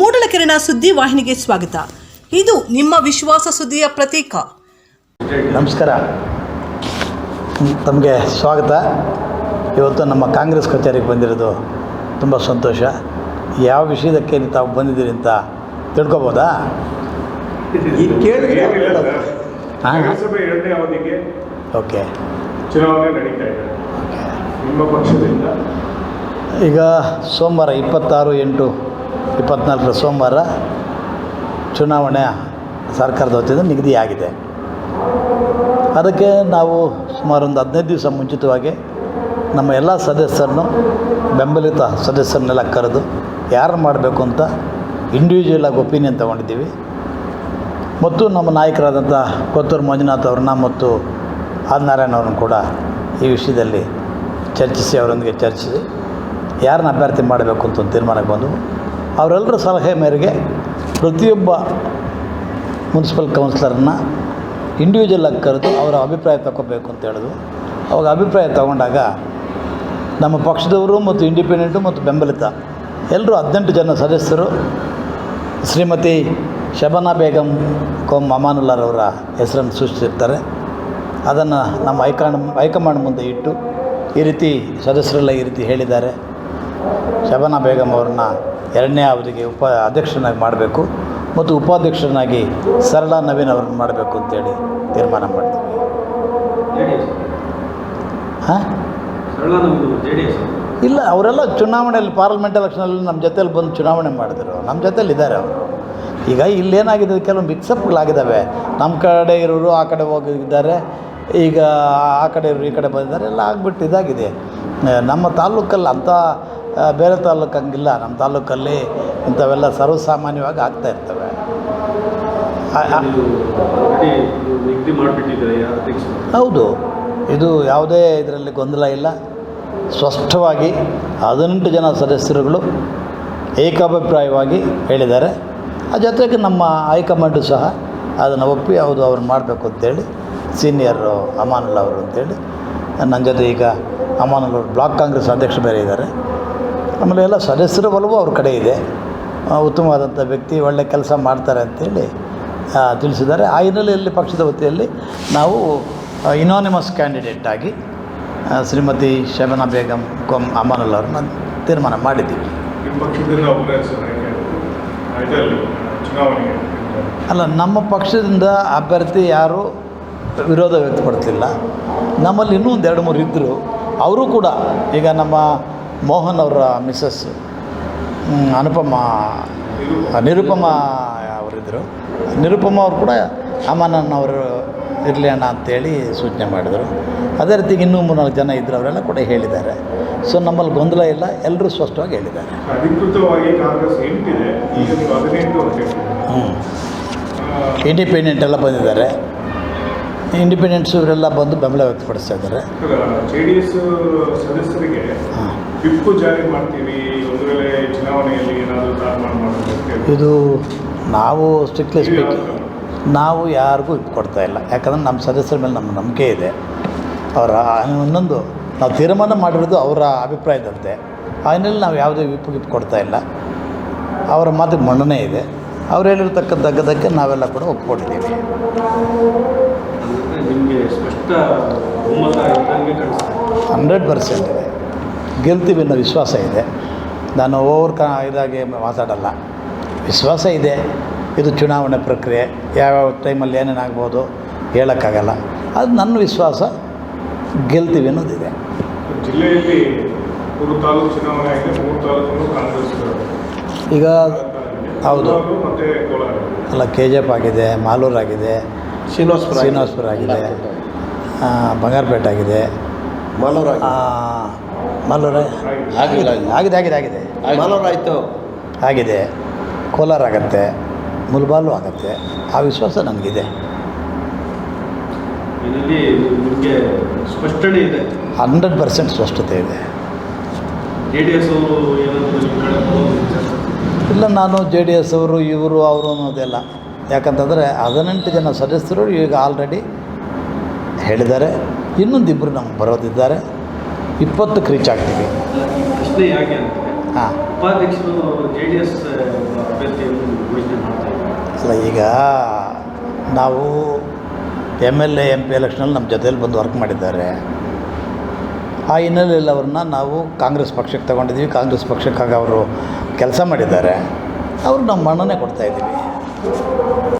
ಮೂಡಲಕೆರೆನ ಸುದ್ದಿ ವಾಹಿನಿಗೆ ಸ್ವಾಗತ. ಇದು ನಿಮ್ಮ ವಿಶ್ವಾಸ ಸುದ್ದಿಯ ಪ್ರತೀಕ. ನಮಸ್ಕಾರ. ತಮಗೆ ಸ್ವಾಗತ. ಇವತ್ತು ನಮ್ಮ ಕಾಂಗ್ರೆಸ್ ಕಚೇರಿಗೆ ಬಂದಿರೋದು ತುಂಬ ಸಂತೋಷ. ಯಾವ ವಿಷಯದಕ್ಕೆ ತಾವು ಬಂದಿದ್ದೀರಿ ಅಂತ ತಿಳ್ಕೊಬೋದಾ? ಓಕೆ. ಚುನಾವಣೆ ನಡೀತಾ ಇದೆ. ನಿಮ್ಮ ಪಕ್ಷದಿಂದ? ಈಗ ಸೋಮವಾರ ಇಪ್ಪತ್ತಾರು ಎಂಟು ಇಪ್ಪತ್ನಾಲ್ಕರ ಸೋಮವಾರ ಚುನಾವಣೆ ಸರ್ಕಾರದ ವತಿಯಿಂದ ನಿಗದಿಯಾಗಿದೆ. ಅದಕ್ಕೆ ನಾವು ಸುಮಾರು ಒಂದು ಹದಿನೈದು ದಿವಸ ಮುಂಚಿತವಾಗಿ ನಮ್ಮ ಎಲ್ಲ ಸದಸ್ಯರನ್ನು, ಬೆಂಬಲಿತ ಸದಸ್ಯರನ್ನೆಲ್ಲ ಕರೆದು ಯಾರು ಮಾಡಬೇಕು ಅಂತ ಇಂಡಿವಿಜುವಲ್ ಆಗಿ ಒಪಿನಿಯನ್ ತಗೊಂಡಿದ್ದೀವಿ. ಮತ್ತು ನಮ್ಮ ನಾಯಕರಾದಂಥ ಕೊತ್ತೂರು ಮಂಜುನಾಥ್ ಅವ್ರನ್ನ ಮತ್ತು ಆದಿನಾರಾಯಣ ಅವ್ರನ್ನ ಕೂಡ ಈ ವಿಷಯದಲ್ಲಿ ಚರ್ಚಿಸಿ, ಅವರೊಂದಿಗೆ ಚರ್ಚಿಸಿ ಯಾರನ್ನ ಅಭ್ಯರ್ಥಿ ಮಾಡಬೇಕು ಅಂತ ಒಂದು ತೀರ್ಮಾನಕ್ಕೆ ಬಂದು ಅವರೆಲ್ಲರ ಸಲಹೆ ಮೇರೆಗೆ ಪ್ರತಿಯೊಬ್ಬ ಮುನ್ಸಿಪಲ್ ಕೌನ್ಸಿಲರನ್ನ ಇಂಡಿವಿಜುವಲ್ ಆಗಿ ಕರೆದು ಅವರ ಅಭಿಪ್ರಾಯ ತಗೋಬೇಕು ಅಂತ ಹೇಳಿದ್ರು. ಅವಾಗ ಅಭಿಪ್ರಾಯ ತಗೊಂಡಾಗ ನಮ್ಮ ಪಕ್ಷದವರು ಮತ್ತು ಇಂಡಿಪೆಂಡೆಂಟು ಮತ್ತು ಬೆಂಬಲಿತ ಎಲ್ಲರೂ ಹದಿನೆಂಟು ಜನ ಸದಸ್ಯರು ಶ್ರೀಮತಿ ಶಬನಾ ಬೇಗಂ ಕೋಮ್ ಅಮಾನುಲ್ಲಾರವರ ಹೆಸರನ್ನು ಸೂಚಿಸಿರ್ತಾರೆ. ಅದನ್ನು ನಮ್ಮ ಹೈಕಮಾಂಡ್ ಹೈಕಮಾಂಡ್ ಮುಂದೆ ಇಟ್ಟು ಈ ರೀತಿ ಸದಸ್ಯರೆಲ್ಲ ಈ ರೀತಿ ಹೇಳಿದ್ದಾರೆ. ಶಬನಾ ಬೇಗಂ ಅವ್ರನ್ನ ಎರಡನೇ ಅವಧಿಗೆ ಉಪ ಅಧ್ಯಕ್ಷರನ್ನಾಗಿ ಮಾಡಬೇಕು ಮತ್ತು ಉಪಾಧ್ಯಕ್ಷರನ್ನಾಗಿ ಸರಳಾ ನವೀನ್ ಅವ್ರನ್ನ ಮಾಡಬೇಕು ಅಂತೇಳಿ ತೀರ್ಮಾನ ಮಾಡ್ತೀವಿ. ಹಾಂ? ಇಲ್ಲ ಅವರೆಲ್ಲ ಚುನಾವಣೆಯಲ್ಲಿ ಪಾರ್ಲಿಮೆಂಟ್ ಎಲೆಕ್ಷನಲ್ಲಿ ನಮ್ಮ ಜೊತೆಲಿ ಬಂದು ಚುನಾವಣೆ ಮಾಡಿದ್ರು. ನಮ್ಮ ಜೊತೆಯಲ್ಲಿ ಇದ್ದಾರೆ ಅವರು. ಈಗ ಇಲ್ಲೇನಾಗಿದೆ ಕೆಲವು ಮಿಕ್ಸಪ್ಗಳಾಗಿದ್ದಾವೆ ನಮ್ಮ ಕಡೆ ಇರೋರು ಆ ಕಡೆ ಹೋಗಿದ್ದಾರೆ ಈಗ ಆ ಕಡೆ ಇರೋರು ಈ ಕಡೆ ಬಂದಿದ್ದಾರೆ ಎಲ್ಲ ಆಗ್ಬಿಟ್ಟು ಇದಾಗಿದೆ. ನಮ್ಮ ತಾಲೂಕಲ್ಲಿ ಅಂಥ ಬೇರೆ ತಾಲೂಕು ಹಂಗಿಲ್ಲ ನಮ್ಮ ತಾಲೂಕಲ್ಲಿ ಇಂಥವೆಲ್ಲ ಸರ್ವಸಾಮಾನ್ಯವಾಗಿ ಆಗ್ತಾ ಇರ್ತವೆ. ಹೌದು. ಇದು ಯಾವುದೇ ಇದರಲ್ಲಿ ಗೊಂದಲ ಇಲ್ಲ. ಸ್ಪಷ್ಟವಾಗಿ ಹದಿನೆಂಟು ಜನ ಸದಸ್ಯರುಗಳು ಏಕಾಭಿಪ್ರಾಯವಾಗಿ ಹೇಳಿದ್ದಾರೆ. ಆ ಜೊತೆಗೆ ನಮ್ಮ ಹೈಕಮಾಂಡು ಸಹ ಅದನ್ನು ಒಪ್ಪಿ ಹೌದು ಅವ್ರು ಮಾಡಬೇಕು ಅಂತೇಳಿ ಸೀನಿಯರು ಅಮಾನುಲ್ ಅವರು ಅಂತೇಳಿ ನನ್ನ ಜೊತೆ ಈಗ ಅಮಾನುಲ್ ಅವರು ಬ್ಲಾಕ್ ಕಾಂಗ್ರೆಸ್ ಅಧ್ಯಕ್ಷ ಬೇರೆ ಇದ್ದಾರೆ. ಆಮೇಲೆ ಎಲ್ಲ ಸದಸ್ಯರ ಒಲವು ಅವ್ರ ಕಡೆ ಇದೆ. ಉತ್ತಮವಾದಂಥ ವ್ಯಕ್ತಿ ಒಳ್ಳೆ ಕೆಲಸ ಮಾಡ್ತಾರೆ ಅಂತೇಳಿ ತಿಳಿಸಿದ್ದಾರೆ. ಆ ಹಿನ್ನೆಲೆಯಲ್ಲಿ ಪಕ್ಷದ ವತಿಯಲ್ಲಿ ನಾವು ಇನಾನಿಮಸ್ ಕ್ಯಾಂಡಿಡೇಟ್ ಆಗಿ ಶ್ರೀಮತಿ ಶಬನಾ ಬೇಗಂ ಕೊಮ್ ಅಮಾನುಲ್ ಅವ್ರನ್ನ ತೀರ್ಮಾನ ಮಾಡಿದ್ದೀವಿ. ಅಲ್ಲ ನಮ್ಮ ಪಕ್ಷದಿಂದ ಅಭ್ಯರ್ಥಿ ಯಾರು ವಿರೋಧ ವ್ಯಕ್ತಪಡ್ತಿಲ್ಲ ನಮ್ಮಲ್ಲಿ ಇನ್ನೂ ಒಂದು ಎರಡು ಮೂರು ಇದ್ದರು ಅವರು ಕೂಡ ಈಗ ನಮ್ಮ ಮೋಹನ್ ಅವರ ಮಿಸ್ಸಸ್ ಅನುಪಮ ನಿರುಪಮ ಅವರಿದ್ದರು. ನಿರುಪಮ ಅವರು ಕೂಡ ಅಮನನ್ ಅವರು ಇರಲಿ ಅಣ್ಣ ಅಂತೇಳಿ ಸೂಚನೆ ಮಾಡಿದರು. ಅದೇ ರೀತಿ ಇನ್ನೂ ಮೂರ್ನಾಲ್ಕು ಜನ ಇದ್ದರು ಅವರೆಲ್ಲ ಕೂಡ ಹೇಳಿದ್ದಾರೆ. ಸೊ ನಮ್ಮಲ್ಲಿ ಗೊಂದಲ ಇಲ್ಲ ಎಲ್ಲರೂ ಸ್ಪಷ್ಟವಾಗಿ ಹೇಳಿದ್ದಾರೆ. ಹ್ಞೂ ಇಂಡಿಪೆಂಡೆಂಟ್ ಎಲ್ಲ ಬಂದಿದ್ದಾರೆ. ಇಂಡಿಪೆಂಡೆಂಟ್ಸ್ ಇವರೆಲ್ಲ ಬಂದು ಬೆಂಬಲ ವ್ಯಕ್ತಪಡಿಸ್ತಾ ಇದ್ದಾರೆ. ಹಾಂ. ವಿಪ್ಪು ಜಾರಿ ಮಾಡ್ತೀವಿ ಒಂದು ವೇಳೆ ಚುನಾವಣೆಯಲ್ಲಿ ಏನಾದರೂ ತೀರ್ಮಾನ ಮಾಡಬೇಕು ಇದು ನಾವು ಸ್ಟ್ರಿಕ್ಟ್ಲಿ ಸ್ಪೀಕ್ ಸ್ಪೀಕಿಂಗ್ ನಾವು ಯಾರಿಗೂ ವಿಪ್ ಕೊಡ್ತಾ ಇಲ್ಲ. ಯಾಕಂದ್ರೆ ನಮ್ಮ ಸದಸ್ಯರ ಮೇಲೆ ನಮ್ಮ ನಂಬಿಕೆ ಇದೆ. ಅವರ ಇನ್ನೊಂದು ನಾವು ತೀರ್ಮಾನ ಮಾಡಿರೋದು ಅವರ ಅಭಿಪ್ರಾಯದಂತೆ ಆ ಹಿನ್ನೆಲೆಯಲ್ಲಿ ನಾವು ಯಾವುದೇ ವಿಪ್ ಗಿಪ್ಪು ಕೊಡ್ತಾ ಇಲ್ಲ. ಅವರ ಮಾತಿಗೆ ಮನ್ನಣೆ ಇದೆ. ಅವ್ರು ಹೇಳಿರ್ತಕ್ಕಂಥದ್ದಕ್ಕೆ ನಾವೆಲ್ಲ ಕೂಡ ಒಪ್ಕೊಂಡಿದ್ದೀವಿ. ಹಂಡ್ರೆಡ್ ಪರ್ಸೆಂಟ್ ಇದೆ. ಗೆಲ್ತೀವಿ ಅನ್ನೋ ವಿಶ್ವಾಸ ಇದೆ. ನಾನು ಓವರ್ ಕಾ ಇದಾಗಿ ಮಾತಾಡಲ್ಲ. ವಿಶ್ವಾಸ ಇದೆ. ಇದು ಚುನಾವಣೆ ಪ್ರಕ್ರಿಯೆ. ಯಾವ್ಯಾವ ಟೈಮಲ್ಲಿ ಏನೇನಾಗ್ಬೋದು ಹೇಳೋಕ್ಕಾಗಲ್ಲ. ಅದು ನನ್ನ ವಿಶ್ವಾಸ. ಗೆಲ್ತೀವಿ ಅನ್ನೋದಿದೆ. ಜಿಲ್ಲೆಯಲ್ಲಿ ತಾಲೂಕು ಚುನಾವಣೆ ಕಾಂಗ್ರೆಸ್ ಈಗ ಹೌದು. ಅಲ್ಲ ಕೆ ಜಿ ಎಫ್ ಆಗಿದೆ ಮಾಲೂರು ಆಗಿದೆ. ಶ್ರೀನಿವಾಸಪುರ ಶ್ರೀನಿವಾಸಪುರ ಆಗಿದೆ ಬಂಗಾರಪೇಟೆ ಆಗಿದೆ. ಮಾಲೂರು ಆ, ಮಾಲೂರು ಆಗಿಲ್ಲ. ಆಗಿದೆ ಆಗಿದೆ. ಆಗಿದೆ ಮಾಲೂರು ಆಯಿತು. ಆಗಿದೆ. ಕೋಲಾರ ಆಗತ್ತೆ ಮುಲ್ಬಾಲು ಆಗತ್ತೆ ಆ ವಿಶ್ವಾಸ ನನಗಿದೆ ಸ್ಪಷ್ಟನೆ ಇದೆ. ಹಂಡ್ರೆಡ್ ಪರ್ಸೆಂಟ್ ಸ್ಪಷ್ಟತೆ ಇದೆ. J D S? ಇಲ್ಲ ನಾನು ಜೆ ಡಿ ಎಸ್ ಅವರು ಇವರು ಅವರು ಅನ್ನೋದೆಲ್ಲ. ಯಾಕಂತಂದರೆ ಹದಿನೆಂಟು ಜನ ಸದಸ್ಯರು ಈಗ ಆಲ್ರೆಡಿ ಹೇಳಿದ್ದಾರೆ. ಇನ್ನೊಂದಿಬ್ಬರು ನಮ್ಗೆ ಬರೋದಿದ್ದಾರೆ. ಇಪ್ಪತ್ತು ರೀಚ್ ಆಗ್ತೀವಿ. ಹಾಂ. ಅಲ್ಲ ಈಗ ನಾವು M L A M P ಎಲೆಕ್ಷನಲ್ಲಿ ನಮ್ಮ ಜೊತೆಯಲ್ಲಿ ಬಂದು ವರ್ಕ್ ಮಾಡಿದ್ದಾರೆ. ಆ ಹಿನ್ನೆಲೆಯಲ್ಲಿ ಅವ್ರನ್ನ ನಾವು ಕಾಂಗ್ರೆಸ್ ಪಕ್ಷಕ್ಕೆ ತಗೊಂಡಿದ್ದೀವಿ. ಕಾಂಗ್ರೆಸ್ ಪಕ್ಷಕ್ಕಾಗಿ ಅವರು ಕೆಲಸ ಮಾಡಿದ್ದಾರೆ. ಅವರು ನಮ್ಮ ಮಣ್ಣನ್ನೇ ಕೊಡ್ತಾಯಿದ್ದೀವಿ